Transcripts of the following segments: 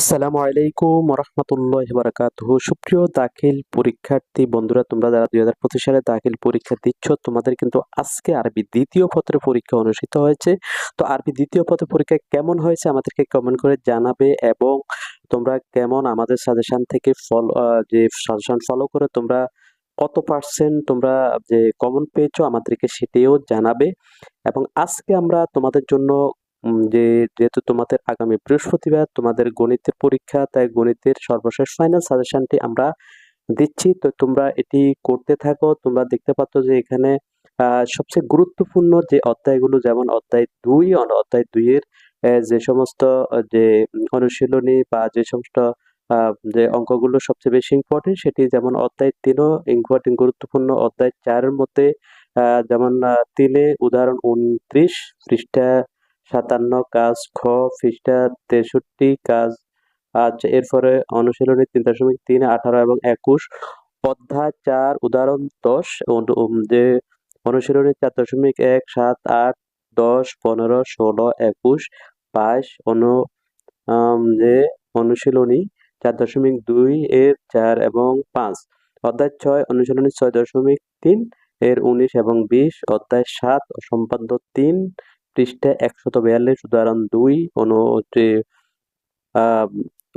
আসসালামু আলাইকুম রহমতুল্লাহ বারাকাতুহু সুপ্রিয় দাখিল পরীক্ষার্থী বন্ধুরা, তোমরা যারা দুই হাজার পঁচিশ সালে দাখিল পরীক্ষা দিচ্ছ, তোমাদের কিন্তু আজকে আরবি দ্বিতীয় পত্রের পরীক্ষা অনুষ্ঠিত হয়েছে। তো আরবি দ্বিতীয় পত্রের পরীক্ষা কেমন হয়েছে আমাদেরকে কমেন্ট করে জানাবে এবং তোমরা কেমন আমাদের সাজেশন থেকে ফলো যে সাজেশন ফলো করে তোমরা কত পার্সেন্ট তোমরা যে কমন পেয়েছ আমাদেরকে সেটিও জানাবে। এবং আজকে আমরা তোমাদের জন্য যে, যেহেতু তোমাদের আগামী বৃহস্পতিবার তোমাদের গণিতের পরীক্ষা, তাই গণিতের সর্বশেষ ফাইনাল সাজেশনটি আমরা দিচ্ছি। তো তোমরা এটি করতে থাকো। তোমরা দেখতে পাচ্ছ যে এখানে সবচেয়ে গুরুত্বপূর্ণ যে অধ্যায়গুলো, যেমন অধ্যায় দুই, অধ্যায় দুইয়ের যে সমস্ত, যে অনুশীলনী বা যে সমস্ত যে অঙ্কগুলো সবচেয়ে বেশি ইম্পর্টেন্ট সেটি যেমন অধ্যায় তিনও ইম্পর্টেন্ট গুরুত্বপূর্ণ অধ্যায় চারের মধ্যে যেমন তিনে উদাহরণ উনত্রিশ, পৃষ্ঠা সাতান্ন, কাজ খ, পৃষ্ঠা তেষট্টি, কাজ আচ্ছা এরপরে অনুশীলনী তিন দশমিক তিন, আঠারো এবং একুশ। অধ্যায় চার, উদাহরণ দশ। যে অনুশীলনী চার দশমিক এক, সাত, আট, দশ, পনেরো, ষোলো, একুশ, বাইশ। অনু যে অনুশীলনী চার দশমিক দুই, এর চার এবং পাঁচ। অধ্যায় ছয়, অনুশীলনী ছয় দশমিক তিন, এর উনিশ এবং বিশ। অধ্যায় সাত সম্পাদ্য তিন পৃষ্ঠা একশত বিয়াল্লিশ, উদাহরণ দুই, অনু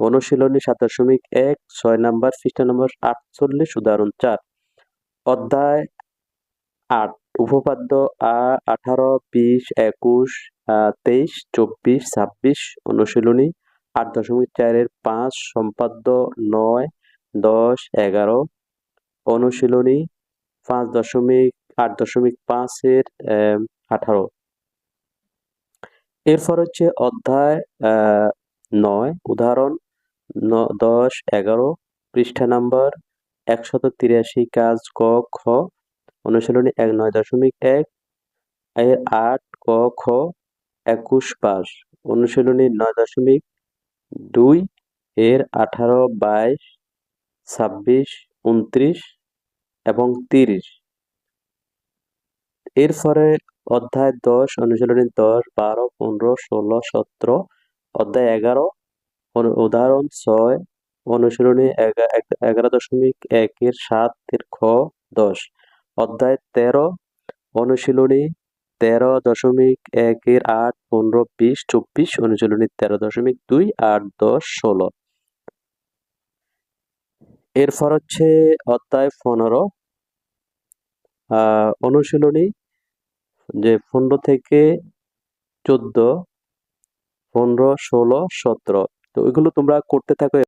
অনুশীলনী সাত দশমিক এক, ছয় নাম্বার, পৃষ্ঠা নম্বর আটচল্লিশ, উদাহরণ চার। অধ্যায় আট, উপপাদ্য আঠারো, বিশ, একুশ তেইশ, চব্বিশ, ছাব্বিশ, অনুশীলনী আট দশমিক চারের পাঁচ, সম্পাদ্য নয়, দশ, এগারো, অনুশীলনী পাঁচ দশমিক, আট দশমিক পাঁচের আঠারো। এরপর হচ্ছে অধ্যায় নয়, উদাহরণ দশ, এগারো, পৃষ্ঠা নাম্বার একশত তিরাশি, কাজ ক, খ, অনুশীলনী এক, নয় দশমিক এক, এর আট, ক, খ, একুশ পাস অনুশীলনী নয় দশমিক দুই, এর আঠারো, বাইশ, ছাব্বিশ উনত্রিশ এবং তিরিশ। এরপরে অধ্যায় দশ, অনুশীলনী দশ, বারো, পনেরো, ষোলো, সতেরো, অধ্যায় এগারো উদাহরণ ছয়, অনুশীলনী এগা- এগারো দশমিক একের সাতের খ, দশ, অধ্যায় তেরো, অনুশীলনী তেরো দশমিক একের আট, পনেরো, বিশ, চব্বিশ, অনুশীলনী তেরো দশমিক দুই, আট, দশ, ষোলো। এরপর হচ্ছে অধ্যায় পনেরো অনুশীলনী যে পনেরো থেকে চোদ্দ পনেরো ষোলো সতেরো তো ওইগুলো তোমরা করতে থাকো।